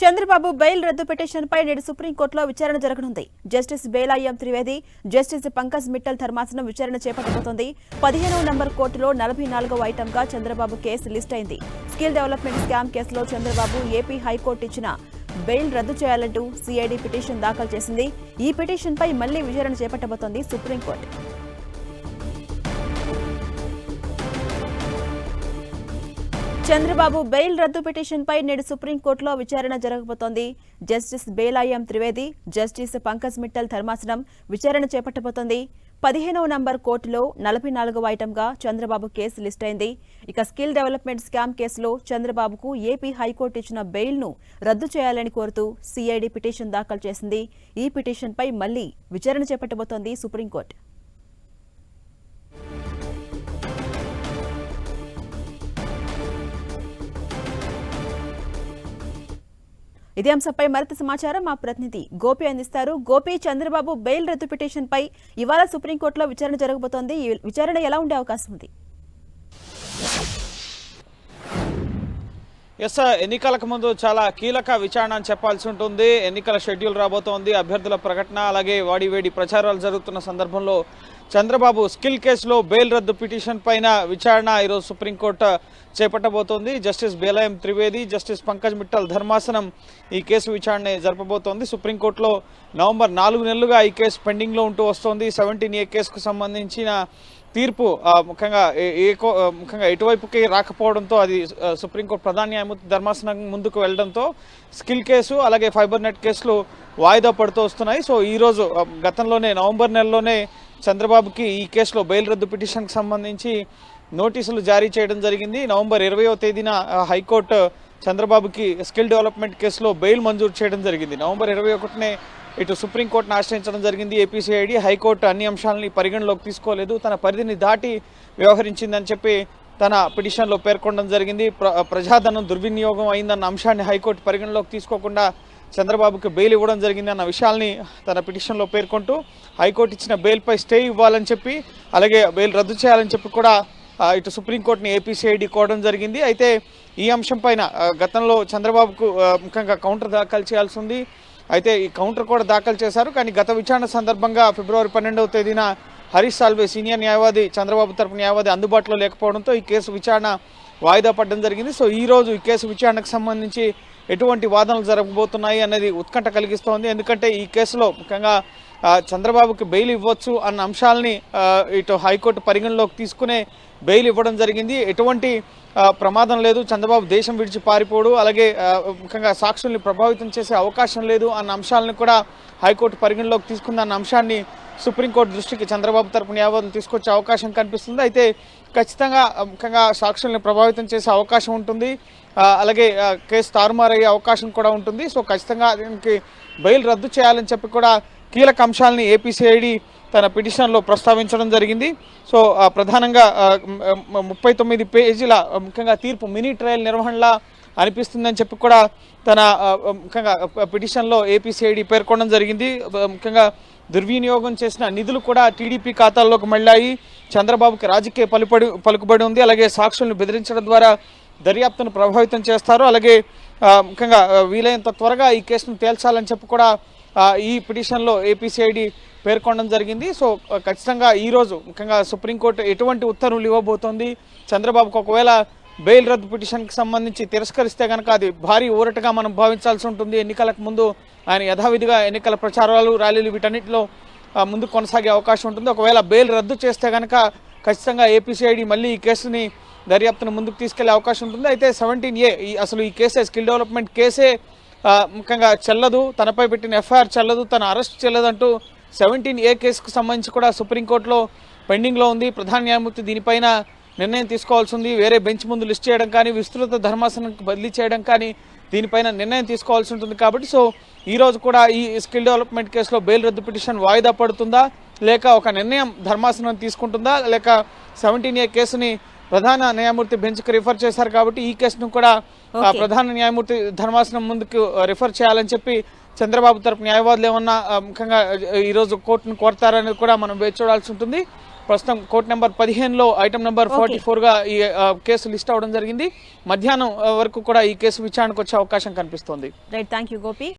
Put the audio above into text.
Chandrababu bail రద్దు పిటిషన్పై నేడు సుప్రీంకోర్టులో విచారణ జరగనుంది. జస్టిస్ బేలాయం త్రివేది జస్టిస్ పంకజ్ మిట్టల్ ధర్మాసనం విచారణ చేపట్టబోతోంది. పదిహేనవ నంబర్ కోర్టులో నలభై నాలుగవ ఐటంగా చంద్రబాబు కేసు లిస్ట్ అయింది. స్కిల్ డెవలప్మెంట్ స్కామ్ కేసులో చంద్రబాబు ఏపీ హైకోర్టు ఇచ్చిన బెయిల్ రద్దు చేయాలంటూ సిఐడి పిటిషన్ దాఖలు చేసింది. ఈ పిటిషన్పై మళ్ళీ విచారణ చేపట్టబోతోంది సుప్రీంకోర్టు. చంద్రబాబు బెయిల్ రద్దు పిటిషన్పై నేడు సుప్రీంకోర్టులో విచారణ జరగబోతోంది. జస్టిస్ బేలాయం త్రివేది జస్టిస్ పంకజ్ మిట్టల్ ధర్మాసనం విచారణ చేపట్టబోతోంది. పదిహేనవ నంబర్ కోర్టులో నలభై నాలుగవ ఐటంగా చంద్రబాబు కేసు లిస్ట్ అయింది. ఇక స్కిల్ డెవలప్మెంట్ స్కామ్ కేసులో చంద్రబాబుకు ఏపీ హైకోర్టు ఇచ్చిన బెయిల్ను రద్దు చేయాలని కోరుతూ సిఐడి పిటిషన్ దాఖలు చేసింది. ఈ పిటిషన్పై మళ్ళీ విచారణ చేపట్టబోతోంది సుప్రీంకోర్టు. ఇదే అంశంపై మరింత సమాచారం మా ప్రతినిధి గోపి అందిస్తారు. గోపి చంద్రబాబు బెయిల్ రద్దు పిటిషన్ పై ఇవాళ సుప్రీంకోర్టులో విచారణ జరగబోతోంది. విచారణ ఎలా ఉండే అవకాశం ఉంది? ఎస్ ఎన్నికలకు ముందు చాలా కీలక విచారణ అని చెప్పాల్సి ఉంటుంది. ఎన్నికల షెడ్యూల్ రాబోతోంది. అభ్యర్థుల ప్రకటన అలాగే వాడివేడి ప్రచారాలు జరుగుతున్న సందర్భంలో చంద్రబాబు స్కిల్ కేసులో బెయిల్ రద్దు పిటిషన్ పైన విచారణ ఈరోజు సుప్రీంకోర్టు చేపట్టబోతోంది. జస్టిస్ బేలాయం త్రివేది జస్టిస్ పంకజ్ మిట్టల్ ధర్మాసనం ఈ కేసు విచారణ జరపబోతోంది. సుప్రీంకోర్టులో నవంబర్ నాలుగు నెలలుగా ఈ కేసు పెండింగ్లో ఉంటూ వస్తోంది. సెవెంటీన్ ఏ కేసుకు సంబంధించిన తీర్పు ముఖ్యంగా ఏ- కో- ముఖ్యంగా ఎటువైపుకి రాకపోవడంతో అది సుప్రీంకోర్టు ప్రధాన న్యాయమూర్తి ధర్మాసనం ముందుకు వెళ్ళడంతో స్కిల్ కేసు అలాగే ఫైబర్ నెట్ కేసులు వాయిదా పడుతూ వస్తున్నాయి. సో ఈరోజు గతంలోనే నవంబర్ నెలలోనే చంద్రబాబుకి ఈ కేసులో బెయిల్ రద్దు పిటిషన్కి సంబంధించి నోటీసులు జారీ చేయడం జరిగింది. నవంబర్ ఇరవయో తేదీన హైకోర్టు చంద్రబాబుకి స్కిల్ డెవలప్మెంట్ కేసులో బెయిల్ మంజూరు చేయడం జరిగింది. నవంబర్ ఇరవై ఒకటినే ఇటు సుప్రీంకోర్టును ఆశ్రయించడం జరిగింది ఏపీసీఐడి. హైకోర్టు అన్ని అంశాలని పరిగణలోకి తీసుకోలేదు. తన పరిధిని దాటి వ్యవహరించిందని చెప్పి తన పిటిషన్లో పేర్కొనడం జరిగింది. ప్ర ప్రజాధనం దుర్వినియోగం అయిందన్న అంశాన్ని హైకోర్టు పరిగణలోకి తీసుకోకుండా చంద్రబాబుకి బెయిల్ ఇవ్వడం జరిగింది అన్న విషయాల్ని తన పిటిషన్లో పేర్కొంటూ హైకోర్టు ఇచ్చిన బెయిల్పై స్టే ఇవ్వాలని చెప్పి అలాగే బెయిల్ రద్దు చేయాలని చెప్పి కూడా ఇటు సుప్రీంకోర్టుని ఏపీసీఐడి కోవడం జరిగింది. అయితే ఈ అంశం పైన గతంలో చంద్రబాబుకు ముఖ్యంగా కౌంటర్ దాఖలు చేయాల్సి ఉంది. అయితే ఈ కౌంటర్ కూడా దాఖలు చేశారు. కానీ గత విచారణ సందర్భంగా ఫిబ్రవరి పన్నెండవ తేదీన హరీష్ సాల్వే సీనియర్ న్యాయవాది చంద్రబాబు తరపు న్యాయవాది అందుబాటులో లేకపోవడంతో ఈ కేసు విచారణ వాయిదా పడడం జరిగింది. సో ఈ రోజు ఈ కేసు విచారణకు సంబంధించి ఎటువంటి వాదనలు జరగబోతున్నాయి అనేది ఉత్కంఠ కలిగిస్తోంది. ఎందుకంటే ఈ కేసులో ముఖ్యంగా చంద్రబాబుకి బెయిల్ ఇవ్వచ్చు అన్న అంశాలని ఇటు హైకోర్టు పరిగణలోకి తీసుకునే బెయిల్ ఇవ్వడం జరిగింది. ఎటువంటి ప్రమాదం లేదు. చంద్రబాబు దేశం విడిచి పారిపోడు. అలాగే ముఖ్యంగా సాక్షుల్ని ప్రభావితం చేసే అవకాశం లేదు అన్న అంశాలను కూడా హైకోర్టు పరిగణలోకి తీసుకుందన్న అంశాన్ని సుప్రీంకోర్టు దృష్టికి చంద్రబాబు తరపున న్యాయవాదులు తీసుకొచ్చే అవకాశం కనిపిస్తుంది. అయితే ఖచ్చితంగా ముఖ్యంగా సాక్షుల్ని ప్రభావితం చేసే అవకాశం ఉంటుంది. అలాగే కేసు తారుమారయ్యే అవకాశం కూడా ఉంటుంది. సో ఖచ్చితంగా దీనికి బెయిల్ రద్దు చేయాలని చెప్పి కూడా కీలక అంశాలని ఏపీసీఐడి తన పిటిషన్లో ప్రస్తావించడం జరిగింది. సో ప్రధానంగా ముప్పై తొమ్మిది పేజీల ముఖ్యంగా తీర్పు మినీ ట్రయల్ నిర్వహణలా అనిపిస్తుందని చెప్పి కూడా తన ముఖ్యంగా పిటిషన్లో ఏపీసీఐడి పేర్కొనడం జరిగింది. ముఖ్యంగా దుర్వినియోగం చేసిన నిధులు కూడా టీడీపీ ఖాతాల్లోకి మళ్ళాయి. చంద్రబాబుకి రాజకీయ పలుపడి పలుకుబడి ఉంది. అలాగే సాక్షులను బెదిరించడం ద్వారా దర్యాప్తును ప్రభావితం చేస్తారు. అలాగే ముఖ్యంగా వీలైనంత త్వరగా ఈ కేసును తేల్చాలని చెప్పి కూడా ఈ పిటిషన్లో ఏపీసీఐడి పేర్కొనడం జరిగింది. సో ఖచ్చితంగా ఈరోజు ముఖ్యంగా సుప్రీంకోర్టు ఎటువంటి ఉత్తర్వులు ఇవ్వబోతోంది? చంద్రబాబుకు ఒకవేళ బెయిల్ రద్దు పిటిషన్కి సంబంధించి తిరస్కరిస్తే కనుక అది భారీ ఊరటగా మనం భావించాల్సి ఉంటుంది. ఎన్నికలకు ముందు ఆయన యథావిధిగా ఎన్నికల ప్రచారాలు ర్యాలీలు వీటన్నిటిలో ముందు కొనసాగే అవకాశం ఉంటుంది. ఒకవేళ బెయిల్ రద్దు చేస్తే కనుక ఖచ్చితంగా ఏపీసీఐడి మళ్ళీ ఈ కేసుని దర్యాప్తును ముందుకు తీసుకెళ్ళే అవకాశం ఉంటుంది. అయితే సెవెంటీన్ ఏ ఈ అసలు ఈ కేసే స్కిల్ డెవలప్మెంట్ కేసే ముఖ్యంగా చెల్లదు. తనపై పెట్టిన ఎఫ్ఐఆర్ చెల్లదు తన అరెస్ట్ చెల్లదంటూ సెవెంటీన్ ఏ కేసుకు సంబంధించి కూడా సుప్రీంకోర్టులో పెండింగ్లో ఉంది. ప్రధాన న్యాయమూర్తి దీనిపైన నిర్ణయం తీసుకోవాల్సి ఉంది వేరే బెంచ్ ముందు లిస్ట్ చేయడం కానీ విస్తృత ధర్మాసనంకి బదిలీ చేయడం కానీ దీనిపైన నిర్ణయం తీసుకోవాల్సి ఉంటుంది కాబట్టి సో ఈ రోజు కూడా ఈ స్కిల్ డెవలప్మెంట్ కేసులో బెయిల్ రద్దు పిటిషన్ వాయిదా పడుతుందా? లేక ఒక నిర్ణయం ధర్మాసనం తీసుకుంటుందా? లేక సెవెంటీన్ ఏ కేసుని ప్రధాన న్యాయమూర్తి బెంచ్కి రిఫర్ చేశారు కాబట్టి ఈ కేసును కూడా. ప్రధాన న్యాయమూర్తి ధర్మాసనం ముందుకు రిఫర్ చేయాలని చెప్పి చంద్రబాబు తరపు న్యాయవాదులు ఏమన్నా ముఖ్యంగా ఈరోజు కోర్టును కోరతారనేది కూడా మనం వేచి చూడాల్సి ఉంటుంది. ప్రస్తుతం కోర్టు నెంబర్ పదిహేనులో ఐటమ్ నెంబర్ ఫార్టీ ఫోర్గా ఈ కేసు లిస్ట్ అవ్వడం జరిగింది. మధ్యాహ్నం వరకు కూడా ఈ కేసు విచారణకు వచ్చే అవకాశం కనిపిస్తోంది. Right thank you Gopi